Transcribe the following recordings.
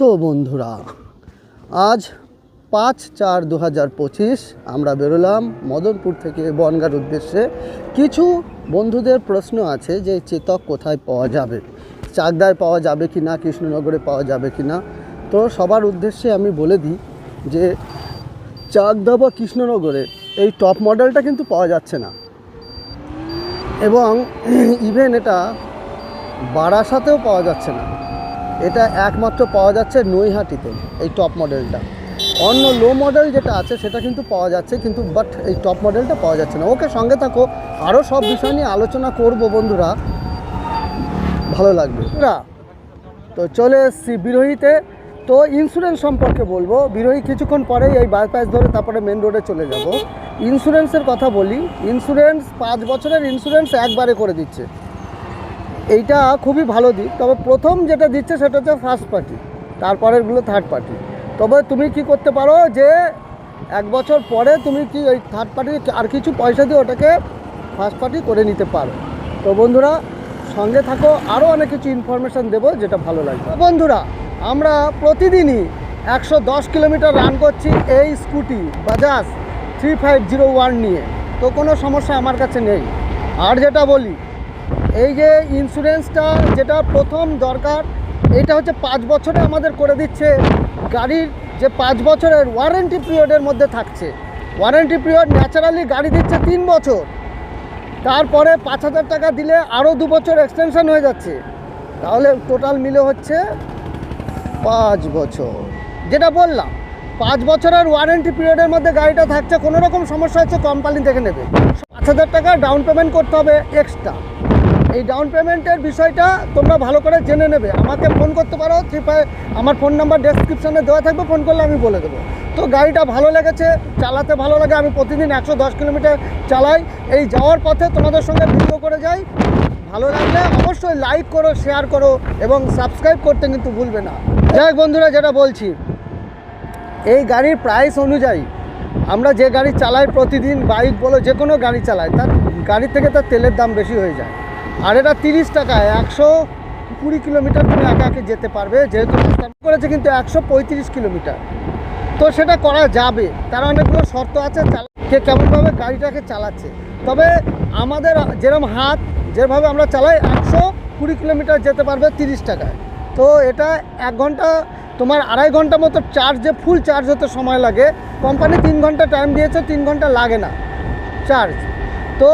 তো বন্ধুরা, আজ পাঁচ চার দু হাজার পঁচিশ আমরা বেরোলাম মদনপুর থেকে বনগার উদ্দেশ্যে। কিছু বন্ধুদের প্রশ্ন আছে যে চেতক কোথায় পাওয়া যাবে? চাকদায় পাওয়া যাবে কি না কৃষ্ণনগরে পাওয়া যাবে কি না তো সবার উদ্দেশ্যে আমি বলে দিই যে চাকদা বা কৃষ্ণনগরে এই টপ মডেলটা কিন্তু পাওয়া যাচ্ছে না। এবং ইভেন এটা বারাসাতেও পাওয়া যাচ্ছে না। এটা একমাত্র পাওয়া যাচ্ছে নৈহাটিতে, এই টপ মডেলটা অন্য লো মডেল যেটা আছে, সেটা কিন্তু পাওয়া যাচ্ছে, কিন্তু বাট এই টপ মডেলটা পাওয়া যাচ্ছে না। ওকে সঙ্গে থাকো আরও সব বিষয় নিয়ে আলোচনা করব বন্ধুরা। ভালো লাগবে। না তো চলে এসছি বিরোহীতে। তো ইন্স্যুরেন্স সম্পর্কে বলব। বিরোহী কিছুক্ষণ পরেই এই বাইপাস ধরে তারপরে মেন রোডে চলে যাব। ইন্স্যুরেন্সের কথা বলি। ইন্স্যুরেন্স পাঁচ বছরের ইন্স্যুরেন্স একবারে করে দিচ্ছে। এইটা খুবই ভালো দিক। তবে প্রথম যেটা দিচ্ছে সেটা হচ্ছে ফার্স্ট পার্টি তারপরেরগুলো থার্ড পার্টি তবে তুমি কি করতে পারো যে এক বছর পরে তুমি কি ওই থার্ড পার্টি আর কিছু পয়সা দিয়ে ওটাকে ফার্স্ট পার্টি করে নিতে পারো। তো বন্ধুরা, সঙ্গে থাকো আরও অনেক কিছু ইনফরমেশান দেবো যেটা ভালো লাগবে। বন্ধুরা, আমরা প্রতিদিনই একশো দশ কিলোমিটার রান করছি এই scooty Bajaj three five zero one নিয়ে। তো কোনো সমস্যা আমার কাছে নেই। আর যেটা বলি এই যে ইন্স্যুরেন্সটা যেটা প্রথম দরকার, এটা হচ্ছে পাঁচ বছরে আমাদের করে দিচ্ছে। গাড়ির যে পাঁচ বছরের ওয়ারেন্টি পিরিয়ডের মধ্যে থাকছে। ওয়ারেন্টি পিরিয়ড ন্যাচারালি গাড়ি দিচ্ছে তিন বছর। তারপরে পাঁচ হাজার টাকা দিলে আরও দু বছর এক্সটেনশন হয়ে যাচ্ছে। তাহলে টোটাল মিলে হচ্ছে পাঁচ বছর। যেটা বললাম, পাঁচ বছরের ওয়ারেন্টি পিরিয়ডের মধ্যে গাড়িটা থাকছে, কোনো রকম সমস্যা হচ্ছে কোম্পানি থেকে নেবে। পাঁচ হাজার টাকা ডাউন পেমেন্ট করতে হবে এক্সট্রা এই ডাউন পেমেন্টের বিষয়টা তোমরা ভালো করে জেনে নেবে। আমাকে ফোন করতে পারো থ্রি আমার ফোন নাম্বার ডেসক্রিপশানে দেওয়া থাকবে ফোন করলে আমি বলে দেবো। তো গাড়িটা ভালো লেগেছে, চালাতে ভালো লাগে, আমি প্রতিদিন একশো দশ কিলোমিটার চালাই। এই যাওয়ার পথে তোমাদের সঙ্গে ভিডিও করে যাই। ভালো লাগলে অবশ্যই লাইক করো শেয়ার করো এবং সাবস্ক্রাইব করতে কিন্তু ভুলবে না। যাই বন্ধুরা, যেটা বলছি, এই গাড়ির প্রাইস অনুযায়ী আমরা যে গাড়ি চালাই প্রতিদিন বাইক বলো যে কোনো গাড়ি চালাই, তার গাড়ি থেকে তার তেলের দাম বেশি হয়ে যায়। আর এটা তিরিশ টাকায়, একশো কুড়ি কিলোমিটার তুমি একা একে যেতে পারবে, যেহেতু করেছে কিন্তু একশো পঁয়ত্রিশ কিলোমিটার। তো সেটা করা যাবে তার অনেকগুলো শর্ত আছে কে কেমনভাবে গাড়িটাকে চালাচ্ছে। তবে আমাদের যেরকম হাত, যেভাবে আমরা চালাই, একশো কুড়ি কিলোমিটার যেতে পারবে তিরিশ টাকায়। তো এটা এক ঘণ্টা, তোমার আড়াই ঘণ্টা মতো চার্জে ফুল চার্জ হতে সময় লাগে। কোম্পানি তিন ঘণ্টা টাইম দিয়েছে, তিন ঘণ্টা লাগে না। চার্জ তো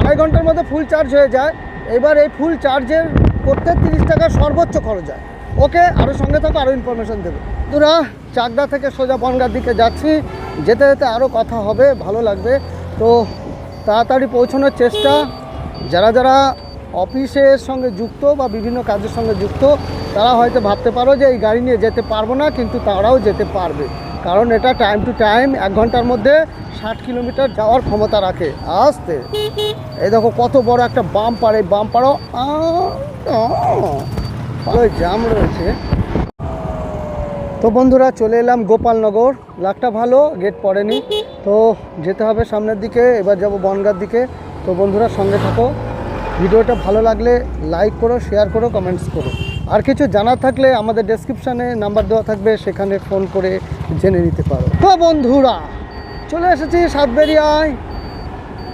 আড়াই ঘণ্টার মধ্যে ফুল চার্জ হয়ে যায়। এবার এই ফুল চার্জের করতে তিরিশ টাকা সর্বোচ্চ খরচ হয়। ওকে আরও সঙ্গে থাকো আরও ইনফরমেশান দেবে। তোরা চাকদা থেকে সোজা বনগার দিকে যাচ্ছি। যেতে যেতে আরও কথা হবে, ভালো লাগবে। তো তাড়াতাড়ি পৌঁছানোর চেষ্টা। যারা যারা অফিসের সঙ্গে যুক্ত বা বিভিন্ন কাজের সঙ্গে যুক্ত, তারা হয়তো ভাবতে পারো যে এই গাড়ি নিয়ে যেতে পারব না, কিন্তু তারাও যেতে পারবে। কারণ এটা টাইম টু টাইম এক ঘণ্টার মধ্যে ষাট কিলোমিটার যাওয়ার ক্ষমতা রাখে। আসতে। এই দেখো কত বড় একটা বাম্পার এই বাম্পারও ভালো জাম রয়েছে। তো বন্ধুরা, চলে এলাম গোপালনগর। লাকটা ভালো গেট পড়েনি। তো যেতে হবে সামনের দিকে, এবার যাব বনগার দিকে। তো বন্ধুরা, সঙ্গে থাকো। ভিডিওটা ভালো লাগলে লাইক করো শেয়ার করো কমেন্টস করো। আর কিছু জানার থাকলে আমাদের ডেসক্রিপশানে নাম্বার দেওয়া থাকবে, সেখানে ফোন করে জেনে নিতে পারো। তো বন্ধুরা, চলে এসেছি সাতবেরিয়ায়।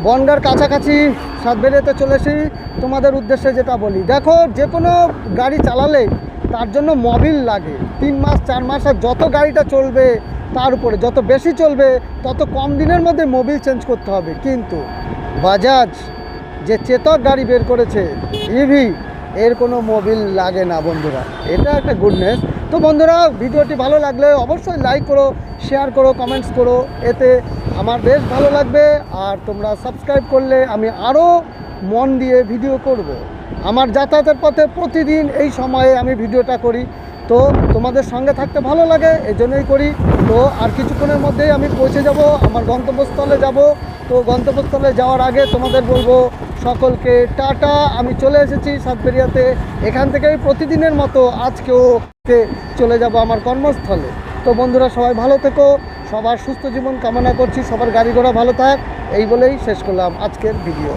বনগার কাছাকাছি সাতবেরিয়াতে চলে এসেছি। তোমাদের উদ্দেশ্যে যেটা বলি, দেখো যে কোনো গাড়ি চালালে তার জন্য মোবিল লাগে। তিন মাস, চার মাস, আর যত গাড়িটা চলবে তার উপরে, যত বেশি চলবে, তত কম দিনের মধ্যে মোবিল চেঞ্জ করতে হবে। কিন্তু বাজাজ, যে চেতক গাড়ি বের করেছে ইভি এর কোনো মোবিল লাগে না বন্ধুরা। এটা একটা গুডনেস তো বন্ধুরা, ভিডিওটি ভালো লাগলে অবশ্যই লাইক করো শেয়ার করো কমেন্টস করো। এতে আমার বেশ ভালো লাগবে। আর তোমরা সাবস্ক্রাইব করলে আমি আরও মন দিয়ে ভিডিও করব। আমার যাতায়াতের পথে প্রতিদিন এই সময়ে আমি ভিডিওটা করি। তো তোমাদের সঙ্গে থাকতে ভালো লাগে এই জন্যই করি। তো আর কিছুক্ষণের মধ্যেই আমি পৌঁছে যাব, আমার গন্তব্যস্থলে যাব। তো গন্তব্যস্থলে যাওয়ার আগে তোমাদের বলব সকলকে টাটা। আমি চলে এসেছি সাতবেরিয়াতে। এখান থেকেই প্রতিদিনের মতো আজকেও চলে যাব আমার কর্মস্থলে। তো বন্ধুরা, সবাই ভালো থেকো। সবার সুস্থ জীবন কামনা করছি। সবার গাড়ি ঘোড়া ভালো থাক। এই বলেই শেষ করলাম আজকের ভিডিও